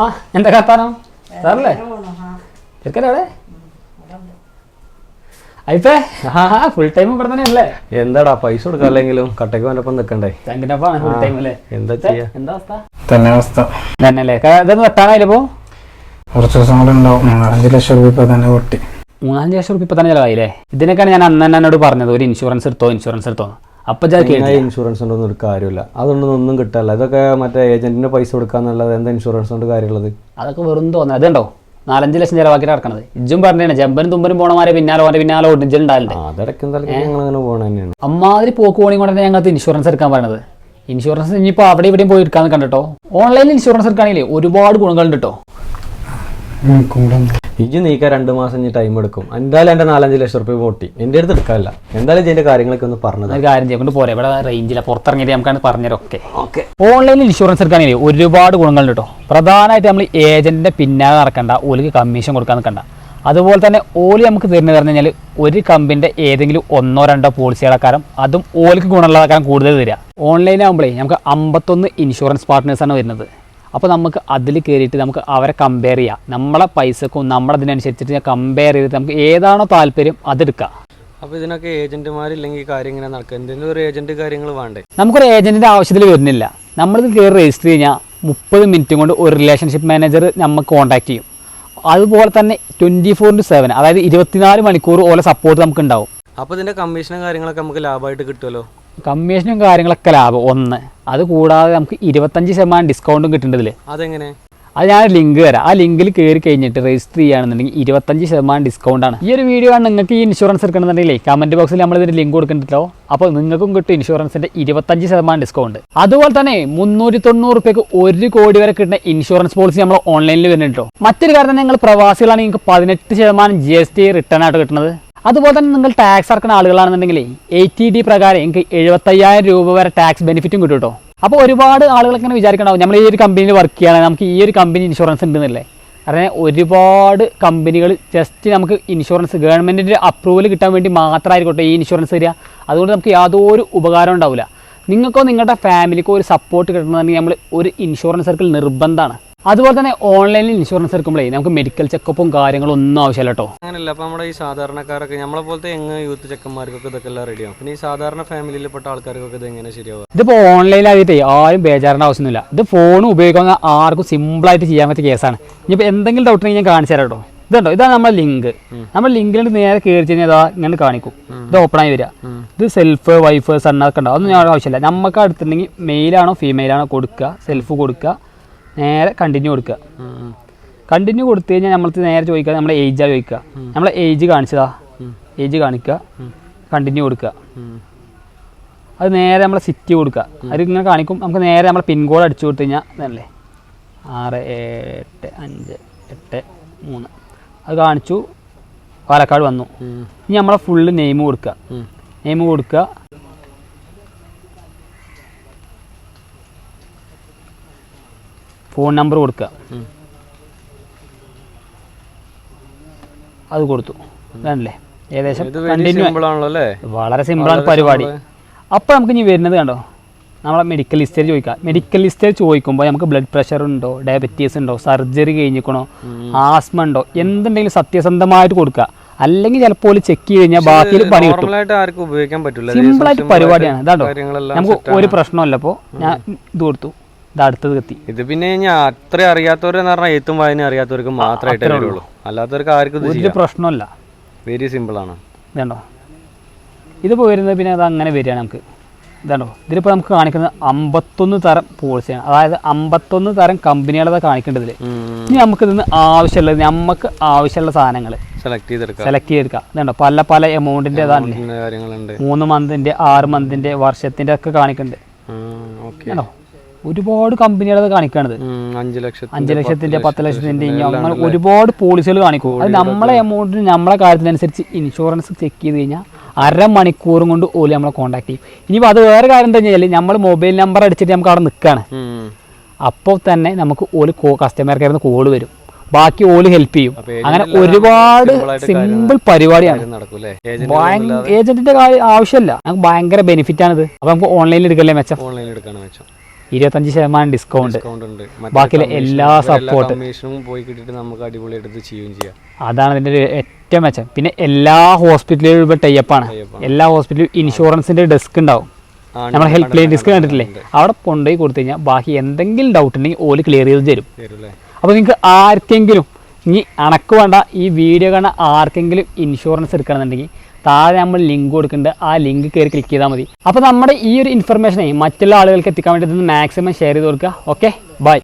ആ എന്താ കത്താനോ സാറല്ലേ? ചെറുക്കല്ലേ അയിപ്പേ ആ ഫുൾ ടൈം ഇവിടെ തന്നെ അല്ലേ? എന്താടാ പൈസ കൊടുക്കാല്ലെങ്കിലും കട്ടയ്ക്ക് വന്നപ്പം നിക്കണ്ടേ? ചങ്കിനപ്പാണ് ഫുൾ ടൈം അല്ലേ എന്താ ചെയ്യാ? എന്താ അവസ്ഥ? തന്നെ അവസ്ഥ. തന്നെ അല്ലേ ഇതൊന്നും വെട്ടാനായില്ല ഇപ്പോ കുറച്ച് ദിവസം കൂടെ ഉണ്ടാവും. മൂന്നാലഞ്ച് ലക്ഷം രൂപ ഇപ്പൊ തന്നെ പൊട്ടി. മൂന്നാലഞ്ച് ലക്ഷം രൂപ ഇപ്പൊ തന്നെ ചിലവായില്ലേ? ഇതിനൊക്കെയാണ് ഞാൻ അന്ന് തന്നെ എന്നോട് പറഞ്ഞത്. ഒരു ഇൻഷുറൻസ് എടുത്തോ ഇൻഷുറൻസ് എടുത്തോ അപ്പൊ ഇൻഷുറൻസ് കൊണ്ടൊന്നും ഒരു കാര്യമില്ല. അതൊന്നും ഒന്നും കിട്ടാല്ല. ഇതൊക്കെ മറ്റേ ഏജന്റിന്റെ പൈസ കൊടുക്കാന്നുള്ളത് എന്താ ഇൻഷുറൻസ് കൊണ്ട് കാര്യമുള്ളത്? അതൊക്കെ വെറും തോന്നുന്നത് അതുണ്ടോ നാലഞ്ച് ലക്ഷം ചിലവാക്കി നടക്കണത്. ഇജ്ജും പറഞ്ഞാണ് ജമ്പനും തുമ്പനും പോണമാരെ പിന്നാലെ ഓന്റെ പിന്നാലെ തന്നെയാണ്. അമ്മാതിരി പോക്ക് പോണി കൊണ്ട് ഞങ്ങൾക്ക് ഇൻഷുറൻസ് എടുക്കാൻ പറയണത്. ഇൻഷുറൻസ് ഇനിയിപ്പോൾ അവിടെ ഇവിടെയും പോയി എടുക്കാന്ന് കണ്ടിട്ടോ ഓൺലൈനിൽ ഇൻഷുറൻസ് എടുക്കുകയാണെങ്കിൽ ഒരുപാട് ഗുണങ്ങളുണ്ട് കേട്ടോ. ഇജ്ജ് നീക്കാൻ രണ്ട് മാസം ഇനി ടൈം എടുക്കും. എന്തായാലും എന്റെ നാലഞ്ച് ലക്ഷം റുപ്യ പൊട്ടി എന്റെ അടുത്ത് എടുക്കാനില്ല. എന്തായാലും ഇതിന്റെ കാര്യങ്ങളൊക്കെ ഒന്ന് പറഞ്ഞത് ഒരു കാര്യം ചെയ്യുമ്പോൾ പോരെ. ഇവിടെ റേഞ്ചില്ല പുറത്തിറങ്ങിയിട്ട് നമുക്കാണ് പറഞ്ഞുതരൊക്കെ. ഓക്കെ. ഓൺലൈനിൽ ഇൻഷുറൻസ് എടുക്കുകയാണെങ്കിൽ ഒരുപാട് ഗുണങ്ങളുണ്ട് കേട്ടോ പ്രധാനമായിട്ട് നമ്മൾ ഏജന്റിന്റെ പിന്നാലെ നടക്കണ്ട. ഓലിക്ക് കമ്മീഷൻ കൊടുക്കാൻ നിൽക്കണ്ട. അതുപോലെ തന്നെ ഓലി നമുക്ക് തരുന്നത് പറഞ്ഞു കഴിഞ്ഞാൽ ഒരു കമ്പിന്റെ ഏതെങ്കിലും ഒന്നോ രണ്ടോ പോളിസികളക്കാരം അതും ഓലിക്ക് ഗുണമുള്ളതാക്കാൻ കൂടുതൽ തരിക ഓൺലൈനാകുമ്പോഴേ നമുക്ക് അമ്പത്തൊന്ന് ഇൻഷുറൻസ് പാർട്ട്നേഴ്സാണ് വരുന്നത്. അപ്പോൾ നമുക്ക് അതിൽ കയറിയിട്ട് നമുക്ക് അവരെ കമ്പയർ ചെയ്യാം. നമ്മളെ പൈസക്കും നമ്മുടെ അതിനനുസരിച്ചിട്ട് കമ്പയർ ചെയ്തിട്ട് നമുക്ക് ഏതാണോ താല്പര്യം അതെടുക്കാം അപ്പോൾ ഇതിനൊക്കെ ഏജന്റുമാരില്ലെങ്കിൽ ഇല്ലെങ്കിൽ കാര്യം ഇങ്ങനെ നടക്കുക എന്തെങ്കിലും ഒരു ഏജന്റ് കാര്യങ്ങൾ വേണ്ടേ? നമുക്കൊരു ഏജന്റിന്റെ ആവശ്യത്തിൽ വരുന്നില്ല. നമ്മളിത് കയറി രജിസ്റ്റർ കഴിഞ്ഞാൽ മുപ്പത് മിനിറ്റ് കൊണ്ട് ഒരു റിലേഷൻഷിപ്പ് മാനേജർ നമുക്ക് കോൺടാക്ട് ചെയ്യും. അതുപോലെ തന്നെ ട്വന്റി ഫോർ ഇന്റു സെവൻ അതായത് ഇരുപത്തിനാല് മണിക്കൂർ ഓലെ സപ്പോർട്ട് നമുക്ക് ഉണ്ടാവും. അപ്പോൾ ഇതിന്റെ കമ്മീഷനും കാര്യങ്ങളൊക്കെ നമുക്ക് ലാഭമായിട്ട് കിട്ടുമല്ലോ കമ്മീഷനും കാര്യങ്ങളൊക്കെ ലാഭം. ഒന്ന്. അത് കൂടാതെ നമുക്ക് ഇരുപത്തഞ്ച് ശതമാനം ഡിസ്കൗണ്ടും കിട്ടേണ്ടതില്ലേ അതെങ്ങനെ? അത് ഞാൻ ലിങ്ക് തരാം. ആ ലിങ്കിൽ കയറി കഴിഞ്ഞിട്ട് രജിസ്റ്റർ ചെയ്യുകയാണെന്നുണ്ടെങ്കിൽ ഇരുപത്തഞ്ച് ശതമാനം ഡിസ്കൗണ്ടാണ് ഈ ഒരു വീഡിയോ ആണ് നിങ്ങൾക്ക് ഈ ഇൻഷുറൻസ് എടുക്കണമെന്നുണ്ടെങ്കിൽ കമന്റ് ബോക്സിൽ നമ്മൾ ഇതിന് ലിങ്ക് കൊടുക്കുന്നുണ്ടല്ലോ അപ്പോൾ നിങ്ങൾക്കും കിട്ടും ഇൻഷുറൻസിന്റെ ഇരുപത്തഞ്ച് ശതമാനം ഡിസ്കൗണ്ട് അതുപോലെ തന്നെ മുന്നൂറ്റി തൊണ്ണൂറ് റുപ്യക്ക് ഒരു കോടി വരെ കിട്ടുന്ന ഇൻഷുറൻസ് പോളിസി നമ്മൾ ഓൺലൈനിൽ വരുന്നുണ്ടോ മറ്റൊരു കാര്യം നിങ്ങൾ പ്രവാസികളാണെങ്കിൽ നിങ്ങൾക്ക് പതിനെട്ട് ശതമാനം ജി എസ് ടി റിട്ടേൺ ആയിട്ട് കിട്ടുന്നത്. അതുപോലെ തന്നെ നിങ്ങൾ ടാക്സ് അടക്കുന്ന ആളുകളാണെന്നുണ്ടെങ്കിൽ എയ്റ്റി ഡി പ്രകാരം എനിക്ക് എഴുപത്തയ്യായിരം രൂപ വരെ ടാക്സ് ബെനിഫിറ്റും കിട്ടും കേട്ടോ അപ്പോൾ ഒരുപാട് ആളുകളൊക്കെ ഇങ്ങനെ വിചാരിക്കണ്ടാവും നമ്മൾ ഈ ഒരു കമ്പനിയിൽ വർക്ക് ചെയ്യണം നമുക്ക് ഈ ഒരു കമ്പനി ഇൻഷുറൻസ് ഉണ്ടെന്നല്ലേ? കാരണം ഒരുപാട് കമ്പനികൾ ജസ്റ്റ് നമുക്ക് ഇൻഷുറൻസ് ഗവൺമെന്റിന്റെ അപ്രൂവൽ കിട്ടാൻ വേണ്ടി മാത്രമായിരിക്കട്ടെ ഈ ഇൻഷുറൻസ് തരിക അതുകൊണ്ട് നമുക്ക് യാതൊരു ഉപകാരം ഉണ്ടാവില്ല നിങ്ങൾക്കോ നിങ്ങളുടെ ഫാമിലിക്കോ ഒരു സപ്പോർട്ട് കിട്ടണമെന്നുണ്ടെങ്കിൽ നമ്മൾ ഒരു ഇൻഷുറൻസ് സർക്കിൾ നിർബന്ധമാണ്. അതുപോലെ തന്നെ ഓൺലൈനിൽ ഇൻഷുറൻസ് എടുക്കുമ്പോഴേ നമുക്ക് മെഡിക്കൽ ചെക്കപ്പും കാര്യങ്ങളും ഒന്നും ആവശ്യമില്ല കേട്ടോ അങ്ങനെയല്ല അപ്പോൾ നമ്മുടെ ഈ സാധാരണക്കാരൊക്കെ നമ്മളെ പോലത്തെ എങ്ങ് യൂത്ത് ചെക്കന്മാർക്കൊക്കെ ഇതൊക്കെ എല്ലാം റെഡിയാവും പിന്നെ ഈ സാധാരണ ഫാമിലിയിൽപ്പെട്ട ആൾക്കാർക്കൊക്കെ ഇത് എങ്ങനെ ശരിയാവും ഇതിപ്പോൾ ഓൺലൈനായിട്ട് ആരും ബേജാറിന്റെ ആവശ്യമൊന്നുമില്ല. ഇത് ഫോൺ ഉപയോഗിക്കുന്ന ആർക്കും സിമ്പിളായിട്ട് ചെയ്യാൻ പറ്റിയ കേസാണ് ഇനിയിപ്പോൾ എന്തെങ്കിലും ഡൗട്ട് ഉണ്ടെങ്കിൽ ഞാൻ കാണിച്ചു തരാം കേട്ടോ ഇതുണ്ടോ? ഇതാണ് നമ്മുടെ ലിങ്ക് നമ്മൾ ലിങ്കിൽ നേരെ കയറി കഴിഞ്ഞാൽ അതാ ഇങ്ങനെ കാണിക്കും. ഇത് ഓപ്പൺ ആയി വരിക. ഇത് സെൽഫ് വൈഫ് സണ്ണൊക്കെ ഉണ്ടാവും അതൊന്നും ഞാൻ ആവശ്യമില്ല. നമുക്ക് അടുത്തുണ്ടെങ്കിൽ മെയിലാണോ ഫീമെയിലാണോ കൊടുക്കുക. സെൽഫ് കൊടുക്കുക. നേരെ കണ്ടിന്യൂ കൊടുക്കുക. കണ്ടിന്യൂ കൊടുത്തു കഴിഞ്ഞാൽ നമ്മൾ നേരെ ചോദിക്കുക നമ്മളെ ഏജാ ചോദിക്കുക. നമ്മളെ ഏജ് കാണിച്ചതാ. ഏജ് കാണിക്കുക. കണ്ടിന്യൂ കൊടുക്കുക. അത് നേരെ നമ്മളെ സിറ്റി കൊടുക്കുക. അത് ഇങ്ങനെ കാണിക്കും. നമുക്ക് നേരെ നമ്മളെ പിൻകോഡ് അടിച്ചു കൊടുത്തു കഴിഞ്ഞാൽ അല്ലേ ആറ് എട്ട് അഞ്ച് എട്ട് മൂന്ന്. അത് കാണിച്ചു. പാലക്കാട് വന്നു. ഇനി നമ്മളെ ഫുള്ള് നെയിം കൊടുക്കുക. നെയിം കൊടുക്കുക. ഫോൺ നമ്പർ കൊടുക്കുക. അത് കൊടുത്തു. അല്ലേ ഏകദേശം കണ്ടിന്യൂ വളരെ സിമ്പിളാണ് പരിപാടി. അപ്പോൾ നമുക്ക് ഇനി വരുന്നത് കണ്ടോ? നമ്മളെ മെഡിക്കൽ ഹിസ്റ്ററി ചോദിക്കാം. മെഡിക്കൽ ഹിസ്റ്ററി ചോദിക്കുമ്പോൾ നമുക്ക് ബ്ലഡ് പ്രഷർ ഉണ്ടോ? ഡയബറ്റീസ് ഉണ്ടോ? സർജറി കഴിഞ്ഞിക്കണോ? ആസ്മ ഉണ്ടോ? എന്തുണ്ടെങ്കിലും സത്യസന്ധമായിട്ട് കൊടുക്കുക. അല്ലെങ്കിൽ ചിലപ്പോൾ ചെക്ക് ചെയ്ത് കഴിഞ്ഞാൽ ബാക്കിയിൽ പണി കിട്ടും. സിമ്പിളായിട്ട് പരിപാടിയാണ്. ഇതാണ്ടോ നമുക്ക് ഒരു പ്രശ്നമല്ല അപ്പോൾ ഞാൻ ഇത് കൊടുത്തു. ഇത് അടുത്തത് എത്തി. ഇത് പിന്നെ ഞാൻ അത്ര അറിയാത്തവരെന്ന് പറഞ്ഞാൽ എഴുത്തും വായന അറിയാത്തവർക്ക് മാത്രമായിട്ടേ വരുള്ളൂ അല്ലാത്തവർക്ക് ആർക്കും ഒരു പ്രശ്നമല്ല വെരി സിമ്പിൾ ആണ്. ഇതുണ്ടോ? ഇതിപ്പോൾ വരുന്നത് പിന്നെ അത് അങ്ങനെ വരികയാണ് നമുക്ക്. ഇതാണോ ഇതിലിപ്പോൾ നമുക്ക് കാണിക്കുന്നത് അമ്പത്തൊന്ന് തരം പോളിസിയാണ് അതായത് അമ്പത്തൊന്ന് തരം കമ്പനികളെ കാണിക്കേണ്ടതിൽ ഇനി നമുക്ക് ഇതിന് ആവശ്യമുള്ളത് നമുക്ക് ആവശ്യമുള്ള സാധനങ്ങൾ സെലക്ട് ചെയ്തെടുക്കാം. സെലക്ട് ചെയ്തെടുക്കാം. ഇതുണ്ടോ? പല പല എമൗണ്ടിന്റെ കാര്യങ്ങളുണ്ട്. മൂന്ന് മന്തിന്റെ ആറ് മന്തിന്റെ വർഷത്തിന്റെ ഒക്കെ കാണിക്കുന്നുണ്ട് ഓക്കെ ആണോ ഒരുപാട് കമ്പനികളത് കാണിക്കണത്. അഞ്ച് ലക്ഷം അഞ്ച് ലക്ഷത്തിന്റെ പത്ത് ലക്ഷത്തിന്റെ അങ്ങനെ ഒരുപാട് പോളിസികൾ കാണിക്കും. അത് നമ്മളെ എമൗണ്ടിന് നമ്മളെ കാര്യത്തിനനുസരിച്ച് ഇൻഷുറൻസ് ചെക്ക് ചെയ്ത് കഴിഞ്ഞാൽ അരമണിക്കൂറും കൊണ്ട് ഓൽ നമ്മളെ കോൺടാക്ട് ചെയ്യും. ഇനിയിപ്പോൾ അത് വേറെ കാര്യം എന്താ വെച്ചാൽ നമ്മൾ മൊബൈൽ നമ്പർ അടിച്ചിട്ട് നമുക്ക് അവിടെ നിൽക്കുകയാണ് അപ്പോൾ തന്നെ നമുക്ക് ഓൽ കസ്റ്റമർ കെയറിൽ നിന്ന് കോൾ വരും. ബാക്കി ഓൽ ഹെൽപ്പ് ചെയ്യും. അങ്ങനെ ഒരുപാട് സിമ്പിൾ പരിപാടിയാണ്. ഏജന്റിന്റെ ആവശ്യമില്ല നമുക്ക് ഭയങ്കര ബെനിഫിറ്റ് ആണിത്. അപ്പൊ നമുക്ക് ഓൺലൈനിൽ എടുക്കല്ലേ മെച്ചം? ഓൺലൈനിൽ എടുക്കാനാണ് വെച്ചോ ഇരുപത്തഞ്ച് ശതമാനം ഡിസ്കൗണ്ട് ബാക്കിയുള്ള എല്ലാ സപ്പോർട്ട് പോയി കിട്ടിയിട്ട് നമുക്ക് അടിപൊളിയായിട്ട് ചെയ്യുകയും ചെയ്യാം. അതാണ് ഇതിന്റെ ഒരു ഏറ്റവും മെച്ചം. പിന്നെ എല്ലാ ഹോസ്പിറ്റലുകളും ഇപ്പോൾ ടൈപ്പാണ് എല്ലാ ഹോസ്പിറ്റലും ഇൻഷുറൻസിന്റെ ഡെസ്ക് ഉണ്ടാവും. നമ്മൾ ഹെൽപ്പ് ലൈൻ ഡിസ്ക് കണ്ടിട്ടില്ലേ? അവിടെ കൊണ്ടുപോയി കൊടുത്തു കഴിഞ്ഞാൽ ബാക്കി എന്തെങ്കിലും ഡൗട്ട് ഉണ്ടെങ്കിൽ ഓൽ ക്ലിയർ ചെയ്ത് തരും. തരും അപ്പോൾ നിങ്ങൾക്ക് ആർക്കെങ്കിലും ഇനി അണക്ക് വേണ്ട ഈ വീഡിയോ കാണാൻ ആർക്കെങ്കിലും ഇൻഷുറൻസ് എടുക്കണമെന്നുണ്ടെങ്കിൽ താഴെ നമ്മൾ ലിങ്ക് കൊടുക്കുന്നുണ്ട്. ആ ലിങ്ക് കയറി ക്ലിക്ക് ചെയ്താൽ മതി. അപ്പോൾ നമ്മുടെ ഈ ഒരു ഇൻഫർമേഷനെ മറ്റുള്ള ആളുകൾക്ക് എത്തിക്കാൻ വേണ്ടി ഇത് മാക്സിമം ഷെയർ ചെയ്ത് കൊടുക്കുക. Okay bye